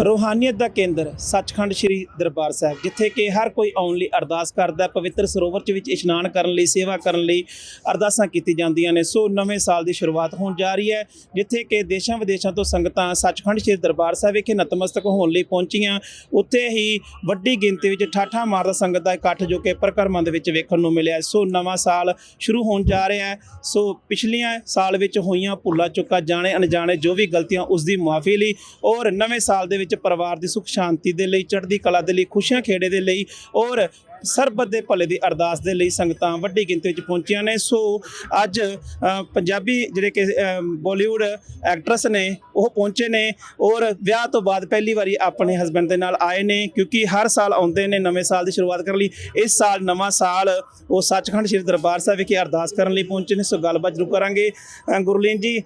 ਰੂਹਾਨੀਅਤ ਦਾ ਕੇਂਦਰ ਸੱਚਖੰਡ ਸ੍ਰੀ ਦਰਬਾਰ ਸਾਹਿਬ, ਜਿੱਥੇ ਕਿ ਹਰ ਕੋਈ ਆਉਣ ਲਈ ਅਰਦਾਸ ਕਰਦਾ ਪਵਿੱਤਰ ਸਰੋਵਰ ਚ ਵਿੱਚ ਇਸ਼ਨਾਨ ਕਰਨ ਲਈ, ਸੇਵਾ ਕਰਨ ਲਈ ਅਰਦਾਸਾਂ ਕੀਤੀ ਜਾਂਦੀਆਂ ਨੇ। ਸੋ ਨਵੇਂ ਸਾਲ ਦੀ ਸ਼ੁਰੂਆਤ ਹੋਣ ਜਾ ਰਹੀ ਹੈ, ਜਿੱਥੇ ਕਿ ਦੇਸ਼ਾਂ ਵਿਦੇਸ਼ਾਂ ਤੋਂ ਸੰਗਤਾਂ ਸੱਚਖੰਡ ਸ੍ਰੀ ਦਰਬਾਰ ਸਾਹਿਬ ਵਿਖੇ ਨਤਮਸਤਕ ਹੋਣ ਲਈ ਪਹੁੰਚੀਆਂ। ਉੱਥੇ ਹੀ ਵੱਡੀ ਗਿਣਤੀ ਵਿੱਚ ਠਾਠਾ ਮਾਰਦਾ ਸੰਗਤ ਦਾ ਇਕੱਠ ਜੋ ਕਿ ਪ੍ਰਕਰਮਾਂ ਦੇ ਵਿੱਚ ਵੇਖਣ ਨੂੰ ਮਿਲਿਆ ਸੋ ਨਵਾਂ ਸਾਲ ਸ਼ੁਰੂ ਹੋਣ ਜਾ ਰਿਹਾ ਹੈ। ਸੋ ਪਿਛਲੀਆਂ ਸਾਲ ਵਿੱਚ ਹੋਈਆਂ ਭੁੱਲਾਂ ਚੁੱਕਾ ਜਾਣੇ ਅਣਜਾਣੇ ਜੋ ਵੀ ਗਲਤੀਆਂ ਉਸ ਦੀ ਮੁਆਫੀ ਲਈ ਔਰ ਨਵੇਂ ਸਾਲ ਦੇ ਵਿੱਚ ਪਰਿਵਾਰ ਦੀ ਸੁਖ ਸ਼ਾਂਤੀ ਦੇ ਲਈ, ਚੜ੍ਹਦੀ ਕਲਾ ਦੇ ਲਈ, ਖੁਸ਼ੀਆਂ ਖੇੜੇ ਦੇ ਲਈ ਔਰ ਸਰਬਤ ਦੇ ਭਲੇ ਦੀ ਅਰਦਾਸ ਦੇ ਲਈ ਸੰਗਤਾਂ ਵੱਡੀ ਗਿਣਤੀ ਵਿੱਚ ਪਹੁੰਚੀਆਂ ਨੇ। ਸੋ ਅੱਜ ਪੰਜਾਬੀ ਜਿਹੜੇ ਕਿ ਅ, ਬਾਲੀਵੁੱਡ ਐਕਟਰਸ ਨੇ ਉਹ ਪਹੁੰਚੇ ਨੇ ਔਰ ਵਿਆਹ ਤੋਂ ਬਾਅਦ ਪਹਿਲੀ ਵਾਰੀ ਆਪਣੇ ਹਸਬੰਡ ਦੇ ਨਾਲ ਆਏ ਨੇ ਕਿਉਂਕਿ ਹਰ ਸਾਲ ਆਉਂਦੇ ਨੇ ਨਵੇਂ ਸਾਲ ਦੀ ਸ਼ੁਰੂਆਤ ਕਰਨ ਲਈ। ਇਸ ਸਾਲ ਨਵਾਂ ਸਾਲ ਉਹ ਸੱਚਖੰਡ ਸ੍ਰੀ ਦਰਬਾਰ ਸਾਹਿਬ ਵਿਖੇ ਅਰਦਾਸ ਕਰਨ ਲਈ ਪਹੁੰਚੇ ਨੇ। ਸੋ ਗੱਲਬਾਤ ਜ਼ਰੂਰ ਕਰਾਂਗੇ। ਗੁਰਲੀਨ ਜੀ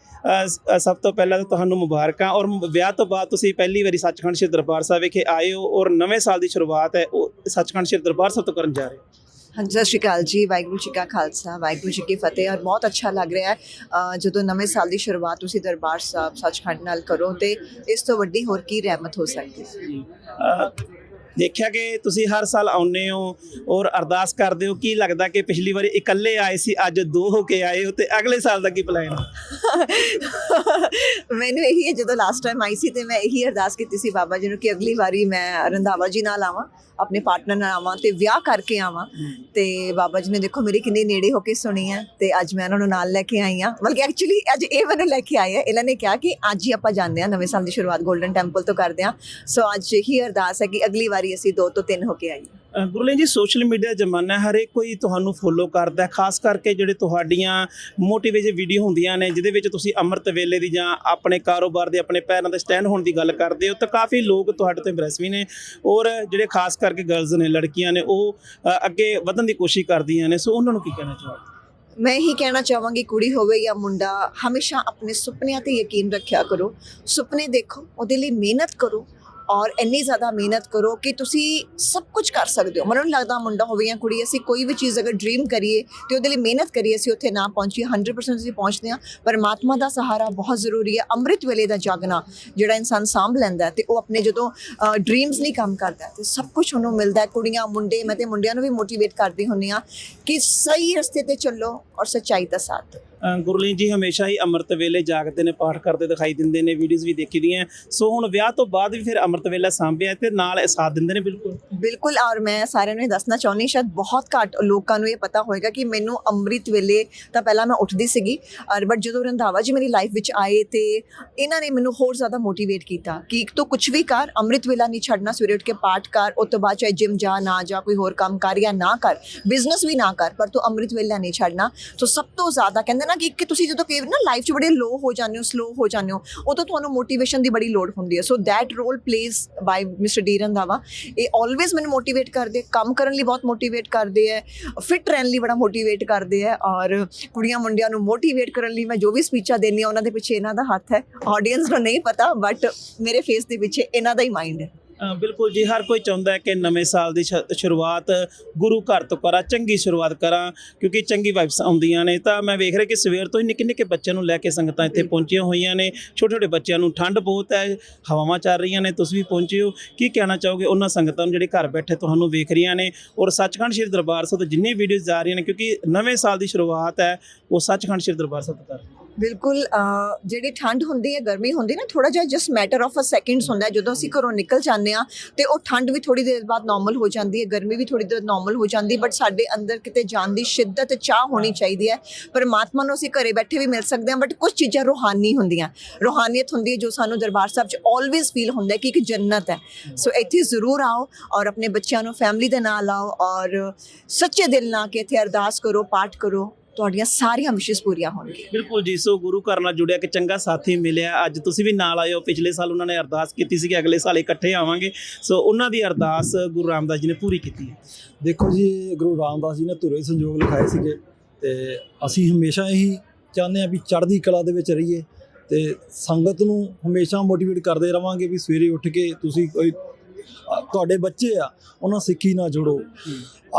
ਸਭ ਤੋਂ ਪਹਿਲਾਂ ਤਾਂ ਤੁਹਾਨੂੰ ਮੁਬਾਰਕਾਂ ਔਰ ਵਿਆਹ ਤੋਂ ਬਾਅਦ ਤੁਸੀਂ ਪਹਿਲੀ ਵਾਰੀ ਸੱਚਖੰਡ ਸ੍ਰੀ ਦਰਬਾਰ ਸਾਹਿਬ ਵਿਖੇ ਆਏ ਹੋ ਔਰ ਨਵੇਂ ਸਾਲ ਦੀ ਸ਼ੁਰੂਆਤ ਹੈ ਉਹ ਸੱਚਖੰਡ ਸ੍ਰੀ ਦਰਬਾਰ ਸਾਹਿਬ ਤੋਂ ਕਰਨ ਜਾ ਰਹੇ ਹੋ। ਹਾਂਜੀ ਸਤਿ ਸ਼੍ਰੀ ਅਕਾਲ ਜੀ ਵਾਹਿਗੁਰੂ ਜੀ ਕਾ ਖਾਲਸਾ ਵਾਹਿਗੁਰੂ ਜੀ ਕੀ ਫਤਿਹ ਔਰ ਬਹੁਤ ਅੱਛਾ ਲੱਗ ਰਿਹਾ ਹੈ। ਜਦੋਂ ਨਵੇਂ ਸਾਲ ਦੀ ਸ਼ੁਰੂਆਤ ਤੁਸੀਂ ਦਰਬਾਰ ਸਾਹਿਬ ਸੱਚਖੰਡ ਨਾਲ ਕਰੋ ਤੇ ਇਸ ਤੋਂ ਵੱਡੀ ਹੋਰ ਕੀ ਰਹਿਮਤ ਹੋ ਸਕਦੀ ਹੈ? ਦੇਖਿਆ ਕਿ ਤੁਸੀਂ ਹਰ ਸਾਲ ਆਉਂਦੇ ਹੋ ਔਰ ਅਰਦਾਸ ਕਰਦੇ ਹੋ ਕੀ ਲੱਗਦਾ ਕਿ ਪਿਛਲੀ ਵਾਰੀ ਇਕੱਲੇ ਆਏ ਸੀ ਅੱਜ ਦੋ ਹੋ ਕੇ ਆਏ ਹੋ ਤੇ ਅਗਲੇ ਸਾਲ ਦਾ ਕੀ ਪਲਾਨ ਹੈ? ਮੈਨੂੰ ਇਹੀ ਹੈ ਜਦੋਂ ਲਾਸਟ ਟਾਈਮ ਆਈ ਸੀ ਤੇ ਮੈਂ ਇਹੀ ਅਰਦਾਸ ਕੀਤੀ ਸੀ ਬਾਬਾ ਜੀ ਨੂੰ ਕਿ ਅਗਲੀ ਵਾਰੀ ਮੈਂ ਰੰਧਾਵਾ ਜੀ ਨਾਲ ਆਵਾਂ ਆਪਣੇ ਪਾਰਟਨਰ ਨਾਲ ਆਵਾਂ ਤੇ ਵਿਆਹ ਕਰਕੇ ਆਵਾਂ। ਤੇ ਬਾਬਾ ਜੀ ਨੇ ਦੇਖੋ ਮੇਰੀ ਕਿੰਨੀ ਨੇੜੇ ਹੋ ਕੇ ਸੁਣੀ ਹੈ ਤੇ ਅੱਜ ਮੈਂ ਉਹਨਾਂ ਨੂੰ ਨਾਲ ਲੈ ਕੇ ਆਈ ਹਾਂ। ਬਲਕਿ ਐਕਚੁਅਲੀ ਅੱਜ ਇਹ ਮੈਨੂੰ ਲੈ ਕੇ ਆਏ ਆ ਇਹਨਾਂ ਨੇ ਕਿਹਾ ਕਿ ਅੱਜ ਹੀ ਆਪਾਂ ਜਾਂਦੇ ਹਾਂ ਨਵੇਂ ਸਾਲ ਦੀ ਸ਼ੁਰੂਆਤ 골ਡਨ ਟੈਂਪਲ ਤੋਂ ਕਰਦੇ ਹਾਂ। ਸੋ ਅੱਜ ਇਹੀ ਅਰਦਾਸ ਹੈ ਕਿ ਅਗਲੀ ਵਾਰੀ ਅਸੀਂ ਦੋ ਤੋਂ ਤਿੰਨ ਹੋ ਕੇ ਆਈਏ। ਗੁਰਲੀਨ ਜੀ ਸੋਸ਼ਲ ਮੀਡੀਆ ਦਾ ਜ਼ਮਾਨਾ ਹਰੇਕ ਕੋਈ ਤੁਹਾਨੂੰ ਫੋਲੋ ਕਰਦਾ ਖਾਸ ਕਰਕੇ ਜਿਹੜੇ ਤੁਹਾਡੀਆਂ ਮੋਟੀਵੇਸ਼ਨ ਵੀਡੀਓ ਹੁੰਦੀਆਂ ਨੇ, ਜਿਹਦੇ ਵਿੱਚ ਤੁਸੀਂ ਅੰਮ੍ਰਿਤ ਵੇਲੇ ਦੀ ਜਾਂ ਆਪਣੇ ਕਾਰੋਬਾਰ ਦੇ ਆਪਣੇ ਪੈਰਾਂ ਤੇ ਸਟੈਂਡ ਹੋਣ ਦੀ ਗੱਲ ਕਰਦੇ ਹੋ, ਤਾਂ ਕਾਫੀ ਲੋਕ ਤੁਹਾਡੇ ਤੋਂ ਇੰਪ੍ਰੈਸ ਵੀ ਨੇ ਔਰ ਜਿਹੜੇ ਖਾਸ ਕਰਕੇ ਗਰਲਜ਼ ਨੇ, ਲੜਕੀਆਂ ਨੇ, ਉਹ ਅੱਗੇ ਵਧਣ ਦੀ ਕੋਸ਼ਿਸ਼ ਕਰਦੀਆਂ ਨੇ, ਸੋ ਉਹਨਾਂ ਨੂੰ ਕੀ ਕਹਿਣਾ ਚਾਹੋਗੇ? ਮੈਂ ਇਹੀ ਕਹਿਣਾ ਚਾਹਾਂਗੀ, ਕੁੜੀ ਹੋਵੇ ਜਾਂ ਮੁੰਡਾ, ਹਮੇਸ਼ਾ ਆਪਣੇ ਸੁਪਨਿਆਂ ਤੇ ਯਕੀਨ ਰੱਖਿਆ ਕਰੋ, ਸੁਪਨੇ ਦੇਖੋ, ਉਹਦੇ ਲਈ ਮਿਹਨਤ ਕਰੋ ਔਰ ਇੰਨੀ ਜ਼ਿਆਦਾ ਮਿਹਨਤ ਕਰੋ ਕਿ ਤੁਸੀਂ ਸਭ ਕੁਝ ਕਰ ਸਕਦੇ ਹੋ। ਮੈਨੂੰ ਲੱਗਦਾ ਮੁੰਡਾ ਹੋਵੇ ਜਾਂ ਕੁੜੀ, ਅਸੀਂ ਕੋਈ ਵੀ ਚੀਜ਼ ਅਗਰ ਡ੍ਰੀਮ ਕਰੀਏ ਤੇ ਉਹਦੇ ਲਈ ਮਿਹਨਤ ਕਰੀਏ, ਅਸੀਂ ਉੱਥੇ ਨਾ ਪਹੁੰਚੀਏ 100% ਅਸੀਂ ਪਹੁੰਚਦੇ ਹਾਂ। ਪਰਮਾਤਮਾ ਦਾ ਸਹਾਰਾ ਬਹੁਤ ਜ਼ਰੂਰੀ ਹੈ, ਅੰਮ੍ਰਿਤ ਵੇਲੇ ਦਾ ਜਾਗਣਾ ਜਿਹੜਾ ਇਨਸਾਨ ਸਾਂਭ ਲੈਂਦਾ ਹੈ ਤੇ ਉਹ ਆਪਣੇ ਜਦੋਂ ਡ੍ਰੀਮਸ ਨਹੀਂ ਕੰਮ ਕਰਦਾ ਤੇ ਸਭ ਕੁਝ ਉਹਨੂੰ ਮਿਲਦਾ ਕੁੜੀਆਂ, ਮੁੰਡੇ, ਮੈਂ ਤੇ ਮੁੰਡਿਆਂ ਨੂੰ ਵੀ ਮੋਟੀਵੇਟ ਕਰਦੀ ਹੁੰਨੀ ਆ ਕਿ ਸਹੀ ਰਸਤੇ ਤੇ ਚੱਲੋ ਔਰ ਸੱਚਾਈ ਦਾ ਸਾਥ ਦਿਓ। ਗੁਰਲੀਨ ਜੀ ਹਮੇਸ਼ਾ ਹੀ ਅੰਮ੍ਰਿਤ ਵੇਲੇ ਜਾਗਦੇ ਨੇ, ਪਾਠ ਕਰਦੇ ਦਿਖਾਈ ਦਿੰਦੇ ਨੇ, ਵੀਡੀਓਜ਼ ਵੀ ਦੇਖੀ ਦੀਆਂ। ਸੋ ਹੁਣ ਵਿਆਹ ਤੋਂ ਬਾਅਦ ਵੀ ਫਿਰ ਅੰਮ੍ਰਿਤ ਵੇਲਾ ਸਾਂਭਿਆ ਤੇ ਨਾਲ ਸਾਥ ਦਿੰਦੇ ਨੇ, ਬਿਲਕੁਲ? ਬਿਲਕੁਲ, ਔਰ ਮੈਂ ਸਾਰਿਆਂ ਨੂੰ ਇਹ ਦੱਸਣਾ ਚਾਹੁੰਦੀ ਸ਼ਾਇਦ ਬਹੁਤ ਘੱਟ ਲੋਕਾਂ ਨੂੰ ਇਹ ਪਤਾ ਹੋਏਗਾ ਕਿ ਮੈਨੂੰ ਅੰਮ੍ਰਿਤ ਵੇਲੇ ਤਾਂ ਪਹਿਲਾਂ ਮੈਂ ਉੱਠਦੀ ਸੀਗੀ, ਔਰ ਬਟ ਜਦੋਂ ਰੰਧਾਵਾ ਜੀ ਮੇਰੀ ਲਾਈਫ ਵਿੱਚ ਆਏ ਤੇ ਇਹਨਾਂ ਨੇ ਮੈਨੂੰ ਹੋਰ ਜ਼ਿਆਦਾ ਮੋਟੀਵੇਟ ਕੀਤਾ ਕਿ ਇੱਕ ਤੋਂ ਕੁਝ ਵੀ ਕਰ, ਅੰਮ੍ਰਿਤ ਵੇਲਾ ਨਹੀਂ ਛੱਡਣਾ, ਸਵੇਰੇ ਉੱਠ ਕੇ ਪਾਠ ਕਰ, ਉਸ ਤੋਂ ਬਾਅਦ ਚਾਹੇ ਜਿਮ ਜਾ ਨਾ ਜਾ, ਕੋਈ ਹੋਰ ਕੰਮ ਕਰ ਜਾਂ ਨਾ ਕਰ ਬਿਜ਼ਨਸ ਵੀ ਨਾ ਕਰ, ਪਰ ਤੂੰ ਅੰਮ੍ਰਿਤ ਵੇਲਾ ਨਹੀਂ ਛੱਡਣਾ। ਸੋ ਸਭ ਤੋਂ ਜ਼ਿਆਦਾ ਕਹਿੰਦੇ ਨਾ ਕਿ ਕਿ ਤੁਸੀਂ ਜਦੋਂ ਕਿ ਨਾ ਲਾਈਫ 'ਚ ਬੜੇ ਲੋ ਹੋ ਜਾਂਦੇ ਹੋ ਸਲੋ ਹੋ ਜਾਂਦੇ ਹੋ, ਉਦੋਂ ਤੁਹਾਨੂੰ ਮੋਟੀਵੇਸ਼ਨ ਦੀ ਬੜੀ ਲੋੜ ਹੁੰਦੀ ਹੈ। So that role plays by mister D Randhawa ਇਹ ਆਲਵੇਜ਼ ਮੈਨੂੰ ਮੋਟੀਵੇਟ ਕਰਦੇ, ਕੰਮ ਕਰਨ ਲਈ ਬਹੁਤ ਮੋਟੀਵੇਟ ਕਰਦੇ ਹੈ ਫਿਟ ਰਹਿਣ ਲਈ ਬੜਾ ਮੋਟੀਵੇਟ ਕਰਦੇ ਹੈ ਔਰ ਕੁੜੀਆਂ ਮੁੰਡਿਆਂ ਨੂੰ ਮੋਟੀਵੇਟ ਕਰਨ ਲਈ ਮੈਂ ਜੋ ਵੀ ਸਪੀਚਾਂ ਦੇਣੀ ਆ ਉਹਨਾਂ ਦੇ ਪਿੱਛੇ ਇਹਨਾਂ ਦਾ ਹੱਥ ਹੈ। ਆਡੀਅנס ਨੂੰ ਨਹੀਂ ਪਤਾ ਬਟ ਮੇਰੇ ਫੇਸ ਦੇ ਪਿੱਛੇ ਇਹਨਾਂ ਦਾ ਹੀ ਮਾਈਂਡ ਹੈ। ਬਿਲਕੁਲ ਜੀ, ਹਰ ਕੋਈ ਚਾਹੁੰਦਾ ਹੈ ਕਿ ਨਵੇਂ ਸਾਲ ਦੀ ਸ਼- ਸ਼ੁਰੂਆਤ ਗੁਰੂ ਘਰ ਤੋਂ ਕਰਾਂ, ਚੰਗੀ ਸ਼ੁਰੂਆਤ ਕਰਾਂ, ਕਿਉਂਕਿ ਚੰਗੀ ਵਾਈਬਸ ਆਉਂਦੀਆਂ ਨੇ। ਤਾਂ ਮੈਂ ਵੇਖ ਰਿਹਾ ਕਿ ਸਵੇਰ ਤੋਂ ਹੀ ਨਿੱਕੇ ਨਿੱਕੇ ਬੱਚਿਆਂ ਨੂੰ ਲੈ ਕੇ ਸੰਗਤਾਂ ਇੱਥੇ ਪਹੁੰਚੀਆਂ ਹੋਈਆਂ ਨੇ। ਛੋਟੇ ਛੋਟੇ ਬੱਚਿਆਂ ਨੂੰ ਠੰਡ ਬਹੁਤ ਹੈ, ਹਵਾਵਾਂ ਚੱਲ ਰਹੀਆਂ ਨੇ, ਤੁਸੀਂ ਵੀ ਪਹੁੰਚੇ ਹੋ। ਕੀ ਕਹਿਣਾ ਚਾਹੋਗੇ ਉਹਨਾਂ ਸੰਗਤਾਂ ਨੂੰ ਜਿਹੜੇ ਘਰ ਬੈਠੇ ਤੁਹਾਨੂੰ ਵੇਖ ਰਹੀਆਂ ਨੇ? ਔਰ ਸੱਚਖੰਡ ਸ੍ਰੀ ਦਰਬਾਰ ਸਾਹਿਬ ਤੋਂ ਜਿੰਨੀ ਵੀਡੀਓਜ਼ ਜਾ ਰਹੀਆਂ ਨੇ, ਕਿਉਂਕਿ ਨਵੇਂ ਸਾਲ ਦੀ ਸ਼ੁਰੂਆਤ ਹੈ, ਉਹ ਸੱਚਖੰਡ ਸ੍ਰੀ ਦਰਬਾਰ ਸਾਹਿਬ ਤੋਂ ਕਰ ਰਹੇ ਨੇ। ਬਿਲਕੁਲ ਜਿਹੜੀ ਠੰਡ ਹੁੰਦੀ ਹੈ ਗਰਮੀ ਹੁੰਦੀ ਨਾ ਥੋੜਾ ਜਿਹਾ just matter of a seconds ਹੁੰਦਾ ਜਦੋਂ ਅਸੀਂ ਘਰੋਂ ਨਿਕਲ ਜਾਂਦੇ ਆ ਤੇ ਉਹ ਠੰਡ ਵੀ ਥੋੜੀ ਦੇਰ ਬਾਅਦ ਨਾਰਮਲ ਹੋ ਜਾਂਦੀ ਹੈ ਗਰਮੀ ਵੀ ਥੋੜੀ ਦੇਰ ਨਾਰਮਲ ਹੋ ਜਾਂਦੀ ਬਟ ਸਾਡੇ ਅੰਦਰ ਕਿਤੇ ਜਾਣ ਦੀ ਸ਼ਿੱਦਤ ਚਾਹ ਹੋਣੀ ਚਾਹੀਦੀ ਹੈ। ਪਰਮਾਤਮਾ ਨੂੰ ਅਸੀਂ ਘਰੇ ਬੈਠੇ ਵੀ ਮਿਲ ਸਕਦੇ ਹਾਂ ਬਟ ਕੁਝ ਚੀਜ਼ਾਂ ਰੂਹਾਨੀ ਹੁੰਦੀਆਂ। ਰੂਹਾਨੀਅਤ ਹੁੰਦੀ ਹੈ ਜੋ ਸਾਨੂੰ ਦਰਬਾਰ ਸਾਹਿਬ 'ਚ ਆਲਵੇਜ਼ ਫੀਲ ਹੁੰਦਾ ਕਿ ਇੱਕ ਜੰਨਤ ਹੈ। ਸੋ ਇੱਥੇ ਜ਼ਰੂਰ ਆਓ ਔਰ ਆਪਣੇ ਬੱਚਿਆਂ ਨੂੰ ਫੈਮਿਲੀ ਦੇ ਨਾਲ ਆਓ ਔਰ ਸੱਚੇ ਦਿਲ ਨਾਲ ਕਿ ਇੱਥੇ ਅਰਦਾਸ ਕਰੋ ਪਾਠ ਕਰੋ। ਤੁਹਾਡੀਆਂ ਸਾਰੀਆਂ ਵਿਸ਼ੇਸ ਪੂਰੀਆਂ ਹੋਣਗੀਆਂ। ਬਿਲਕੁਲ ਜੀ ਸੋ ਗੁਰੂ ਘਰ ਨਾਲ ਜੁੜਿਆ ਕਿ ਚੰਗਾ ਸਾਥੀ ਮਿਲਿਆ। ਅੱਜ ਤੁਸੀਂ ਵੀ ਨਾਲ ਆਏ ਹੋ। ਪਿਛਲੇ ਸਾਲ ਉਹਨਾਂ ਨੇ ਅਰਦਾਸ ਕੀਤੀ ਸੀ ਕਿ ਅਗਲੇ ਸਾਲ ਇਕੱਠੇ ਆਵਾਂਗੇ। ਸੋ ਉਹਨਾਂ ਦੀ ਅਰਦਾਸ ਗੁਰੂ ਰਾਮਦਾਸ ਜੀ ਨੇ ਪੂਰੀ ਕੀਤੀ ਹੈ। ਦੇਖੋ ਜੀ ਗੁਰੂ ਰਾਮਦਾਸ ਜੀ ਨੇ ਧੁਰੇ ਸੰਜੋਗ ਲਿਖਾਏ ਸੀਗੇ ਤੇ ਅਸੀਂ ਹਮੇਸ਼ਾ ਇਹੀ ਚਾਹੁੰਦੇ ਆ ਵੀ ਚੜ੍ਹਦੀ ਕਲਾ ਦੇ ਵਿੱਚ ਰਹੀਏ ਤੇ ਸੰਗਤ ਨੂੰ ਹਮੇਸ਼ਾ ਮੋਟੀਵੇਟ ਕਰਦੇ ਰਵਾਂਗੇ ਵੀ ਸਵੇਰੇ ਉੱਠ ਕੇ ਤੁਸੀਂ ਕੋਈ ਤੁਹਾਡੇ ਬੱਚੇ ਆ, ਉਹਨਾਂ ਸਿੱਖੀ ਨਾਲ ਜੋੜੋ।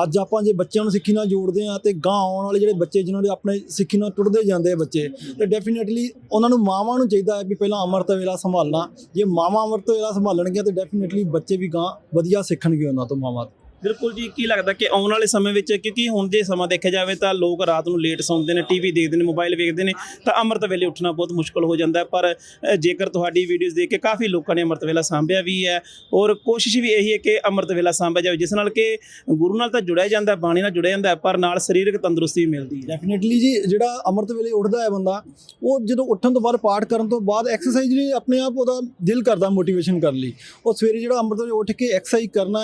ਅੱਜ ਆਪਾਂ ਜੇ ਬੱਚਿਆਂ ਨੂੰ ਸਿੱਖੀ ਨਾਲ ਜੋੜਦੇ ਆ ਤੇ ਗਾਂ ਆਉਣ ਵਾਲੇ ਜਿਹੜੇ ਬੱਚੇ ਜਿਨ੍ਹਾਂ ਦੇ ਆਪਣੇ ਸਿੱਖੀ ਨਾਲ ਟੁੱਟਦੇ ਜਾਂਦੇ ਆ ਬੱਚੇ, ਤੇ ਡੈਫੀਨਿਟਲੀ ਉਹਨਾਂ ਨੂੰ ਮਾਵਾਂ ਨੂੰ ਚਾਹੀਦਾ ਹੈ ਵੀ ਪਹਿਲਾਂ ਅੰਮ੍ਰਿਤ ਵੇਲਾ ਸੰਭਾਲਣਾ। ਜੇ ਮਾਵਾਂ ਅੰਮ੍ਰਿਤ ਵੇਲਾ ਸੰਭਾਲਣਗੀਆਂ ਤੇ ਡੈਫੀਨਿਟਲੀ ਬੱਚੇ ਵੀ ਗਾਂ ਵਧੀਆ ਸਿੱਖਣਗੇ ਉਹਨਾਂ ਤੋਂ ਮਾਵਾਂ ਤੋਂ। ਬਿਲਕੁਲ ਜੀ, ਕੀ ਲੱਗਦਾ ਕਿ ਆਉਣ ਵਾਲੇ ਸਮੇਂ ਵਿੱਚ, ਕਿਉਂਕਿ ਹੁਣ ਜੇ ਸਮਾਂ ਦੇਖਿਆ ਜਾਵੇ ਤਾਂ ਲੋਕ ਰਾਤ ਨੂੰ ਲੇਟ ਸੌਂਦੇ ਨੇ ਟੀਵੀ ਦੇਖਦੇ ਨੇ ਮੋਬਾਈਲ ਵੇਖਦੇ ਨੇ, ਤਾਂ ਅੰਮ੍ਰਿਤ ਵੇਲੇ ਉੱਠਣਾ ਬਹੁਤ ਮੁਸ਼ਕਲ ਹੋ ਜਾਂਦਾ ਪਰ ਜੇਕਰ ਤੁਹਾਡੀ ਵੀਡੀਓਜ਼ ਦੇਖ ਕੇ ਕਾਫੀ ਲੋਕਾਂ ਨੇ ਅੰਮ੍ਰਿਤ ਵੇਲਾ ਸਾਂਭਿਆ ਵੀ ਹੈ, ਔਰ ਕੋਸ਼ਿਸ਼ ਵੀ ਇਹੀ ਹੈ ਕਿ ਅੰਮ੍ਰਿਤ ਵੇਲਾ ਸਾਂਭਿਆ ਜਾਵੇ, ਜਿਸ ਨਾਲ ਕਿ ਗੁਰੂ ਨਾਲ ਤਾਂ ਜੁੜਿਆ ਜਾਂਦਾ ਬਾਣੀ ਨਾਲ ਜੁੜਿਆ ਜਾਂਦਾ ਪਰ ਨਾਲ ਸਰੀਰਕ ਤੰਦਰੁਸਤੀ ਵੀ ਮਿਲਦੀ ਹੈ। ਡੈਫੀਨਿਟਲੀ ਜੀ, ਜਿਹੜਾ ਅੰਮ੍ਰਿਤ ਵੇਲੇ ਉੱਠਦਾ ਹੈ ਬੰਦਾ, ਉਹ ਜਦੋਂ ਉੱਠਣ ਤੋਂ ਬਾਅਦ ਪਾਠ ਕਰਨ ਤੋਂ ਬਾਅਦ ਐਕਸਰਸਾਈਜ਼ ਲਈ ਆਪਣੇ ਆਪ ਉਹਦਾ ਦਿਲ ਕਰਦਾ ਮੋਟੀਵੇਸ਼ਨ ਕਰਨ ਲਈ। ਉਹ ਸਵੇਰੇ ਜਿਹੜਾ ਅੰਮ੍ਰਿਤ ਵੇਲੇ ਉੱਠ ਕੇ ਐਕਸਰਸਾਈਜ਼ ਕਰਨਾ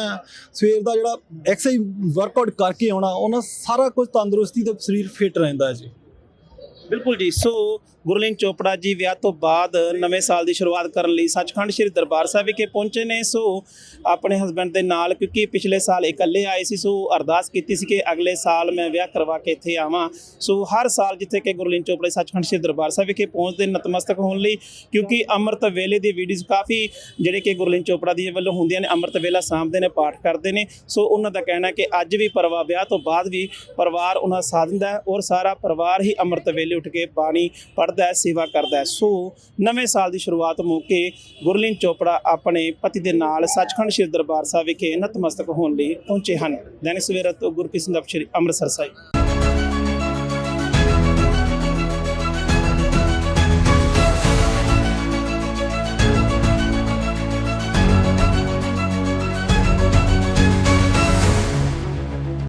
ਸਵੇਰ ਦਾ ਜਿਹੜਾ ਐਕਸਰਸਾਈਜ਼ ਵਰਕਆਊਟ ਕਰਕੇ ਆਉਣਾ, ਉਹਨਾਂ ਸਾਰਾ ਕੁਝ ਤੰਦਰੁਸਤੀ ਤੇ ਸਰੀਰ ਫਿਟ ਰਹਿੰਦਾ ਹੈ ਜੀ। ਬਿਲਕੁਲ ਜੀ। ਸੋ ਗੁਰਲੀਨ ਚੋਪੜਾ ਜੀ, ਵਿਆਹ ਤੋਂ ਬਾਅਦ ਨਵੇਂ ਸਾਲ ਦੀ ਸ਼ੁਰੂਆਤ ਕਰਨ ਲਈ ਸੱਚਖੰਡ ਸ੍ਰੀ ਦਰਬਾਰ ਸਾਹਿਬ ਵਿਖੇ ਪਹੁੰਚੇ ਨੇ। ਸੋ ਆਪਣੇ ਹਸਬੰਡ ਦੇ ਨਾਲ, ਕਿਉਂਕਿ ਪਿਛਲੇ ਸਾਲ ਇਕੱਲੇ ਆਏ ਸੀ, ਸੋ ਅਰਦਾਸ ਕੀਤੀ ਸੀ ਕਿ ਅਗਲੇ ਸਾਲ ਮੈਂ ਵਿਆਹ ਕਰਵਾ ਕੇ ਇੱਥੇ ਆਵਾਂ। ਸੋ ਹਰ ਸਾਲ ਜਿੱਥੇ ਕਿ ਗੁਰਲੀਨ ਚੋਪੜਾ ਸੱਚਖੰਡ ਸ੍ਰੀ ਦਰਬਾਰ ਸਾਹਿਬ ਵਿਖੇ ਪਹੁੰਚਦੇ ਨਤਮਸਤਕ ਹੋਣ ਲਈ, ਕਿਉਂਕਿ ਅੰਮ੍ਰਿਤ ਵੇਲੇ ਦੀ ਵੀਡੀਓਜ਼ ਕਾਫੀ ਜਿਹੜੇ ਕਿ ਗੁਰਲੀਨ ਚੋਪੜਾ ਦੀ ਵੱਲੋਂ ਹੁੰਦੀਆਂ ਨੇ, ਅੰਮ੍ਰਿਤ ਵੇਲਾ ਸਾਂਭਦੇ ਨੇ, ਪਾਠ ਕਰਦੇ ਨੇ। ਸੋ ਉਹਨਾਂ ਦਾ ਕਹਿਣਾ ਕਿ ਅੱਜ ਵੀ ਪਰਿਵਾਰ, ਵਿਆਹ ਤੋਂ ਬਾਅਦ ਵੀ ਪਰਿਵਾਰ ਉਹਨਾਂ ਦਾ ਸਾਥ ਦਿੰਦਾ ਔਰ ਸਾਰਾ ਪਰਿਵਾਰ ਹੀ ਅੰਮ੍ਰਿਤ ਵੇਲੇ ਉੱਠ ਕੇ ਬਾਣੀ ਪੜ੍ਹਦਾ ਹੈ, ਸੇਵਾ ਕਰਦਾ ਹੈ। ਸੋ ਨਵੇਂ ਸਾਲ ਦੀ ਸ਼ੁਰੂਆਤ ਮੌਕੇ ਗੁਰਲੀਨ ਚੋਪੜਾ ਆਪਣੇ ਪਤੀ ਦੇ ਨਾਲ ਸੱਚਖੰਡ ਸ੍ਰੀ ਦਰਬਾਰ ਸਾਹਿਬ ਵਿਖੇ ਨਤਮਸਤਕ ਹੋਣ ਲਈ ਪਹੁੰਚੇ ਹਨ। ਦੈਨਿਕ ਸਵੇਰਾ ਤੋਂ ਗੁਰਪ੍ਰੀਤ ਸਿੰਘ ਅਫਸ਼ਰੀ ਅੰਮ੍ਰਿਤਸਰ ਸਾਹਿਬ।